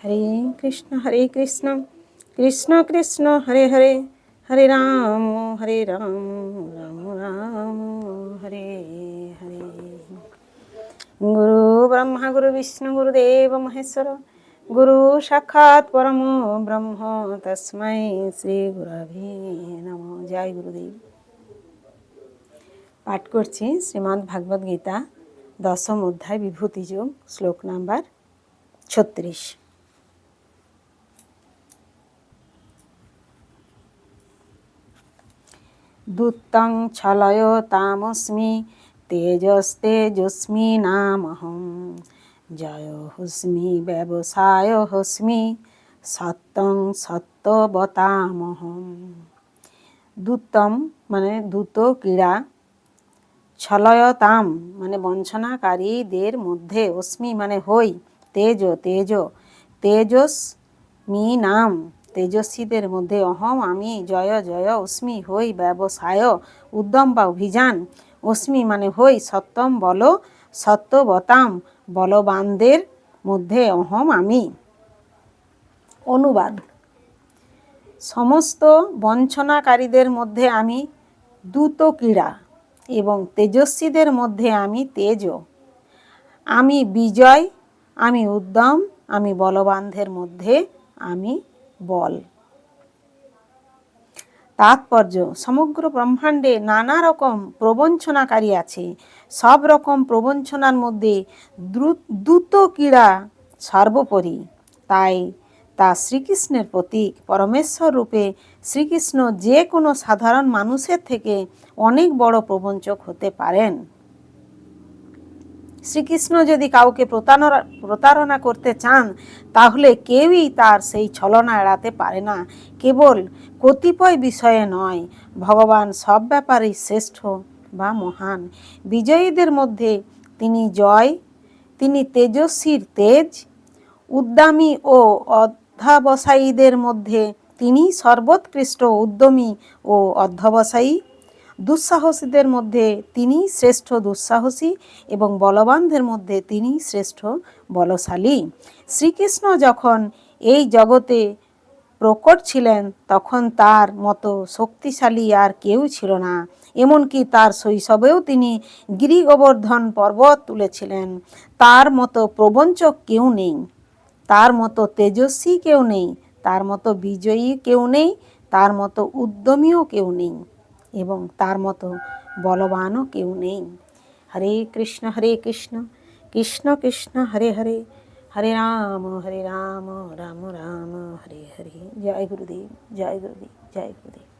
হরে কৃষ্ণ হরে কৃষ্ণ কৃষ্ণ কৃষ্ণ, হরে হরে হরে রাম হরে রাম রাম রাম, হরে হরে। গুরু ব্রহ্মা, গুরু বিষ্ণু গুরুদেব মহেশ্বর, গুরু সাক্ষাৎ পরম ব্রহ্ম, তস্মৈ শ্রী গুরভে নম। জয় গুরুদেব। পাঠ করছি শ্রীমদ্ ভাগবত গীতা, দশম অধ্যায় বিভূতিযোগ শ্লোক নাম্বার ছত্রিশ। দুত্তং ছলয় তামস্মি তেজস্তেজস্মি নামহম জয় হুস্মি, ব্যবসায় হস্মি, সত্যং সত্যবতামহম দুত্তম মানে দ্রুত ক্রীড়া। ছলয়তাম মানে বঞ্চনাকারীদের মধ্যে অস্মি মানে হই, তেজ তেজ তেজস মি নাম। তেজস্বীদের মধ্যে অহম আমি জয় জয় অস্মি হই ব্যবসায় উদ্যম বা অভিযান। অস্মি মানে হই সত্যম বল, সত্যবতাম বলবানদের মধ্যে অহম আমি। অনুবাদ। সমস্ত বঞ্চনাকারীদের মধ্যে আমি দ্রুত ক্রীড়া এবং তেজস্বীদের মধ্যে আমি তেজ। আমি বিজয়, আমি উদ্যম, আমি বলবানদের মধ্যে আমি বল। তাৎপর্য, সমগ্র ব্রহ্মাণ্ডে নানা রকম প্রবঞ্চনাকারী আছে। সব রকম প্রবঞ্চনার মধ্যে দ্রুত ক্রীড়া সর্বোপরি। তাই তা শ্রীকৃষ্ণের প্রতীক। পরমেশ্বর রূপে শ্রীকৃষ্ণ যে কোনো সাধারণ মানুষের থেকে অনেক বড় প্রবঞ্চক হতে পারেন। শ্রীকৃষ্ণ যদি কাউকে প্রতারণা প্রতারণা করতে চান, তাহলে কেউই তার সেই ছলনা এড়াতে পারে না। কেবল কতিপয় বিষয়ে নয়, ভগবান সব ব্যাপারেই শ্রেষ্ঠ বা মহান। বিজয়ীদের মধ্যে তিনি জয়, তিনি তেজস্বীর তেজ, উদ্দামী ও অধ্যাবসায়ীদের মধ্যে তিনি সর্বোৎকৃষ্ট, উদ্যমী ও অধ্যবসায়ী। দুঃসাহসীদের মধ্যে তিনি শ্রেষ্ঠ দুঃসাহসী এবং বলবানদের মধ্যে তিনি শ্রেষ্ঠ বলশালী। শ্রীকৃষ্ণ যখন এই জগতে প্রকট ছিলেন, তখন তার মতো শক্তিশালী আর কেউ ছিল না। এমনকি তার শৈশবেও তিনি গিরি গোবর্ধন পর্বত তুলেছিলেন। তার মতো প্রবঞ্চক কেউ নেই। তার মতো তেজস্বী কেউ নেই। তার মতো বিজয়ী কেউ নেই। তার মতো উদ্যমীও কেউ নেই। এবং তার মতো বলবানও কেউ নেই। হরে কৃষ্ণ হরে কৃষ্ণ কৃষ্ণ কৃষ্ণ, হরে হরে হরে রাম হরে রাম রাম রাম, হরে হরে। জয় গুরুদেব জয় গুরুদেব জয় গুরুদেব।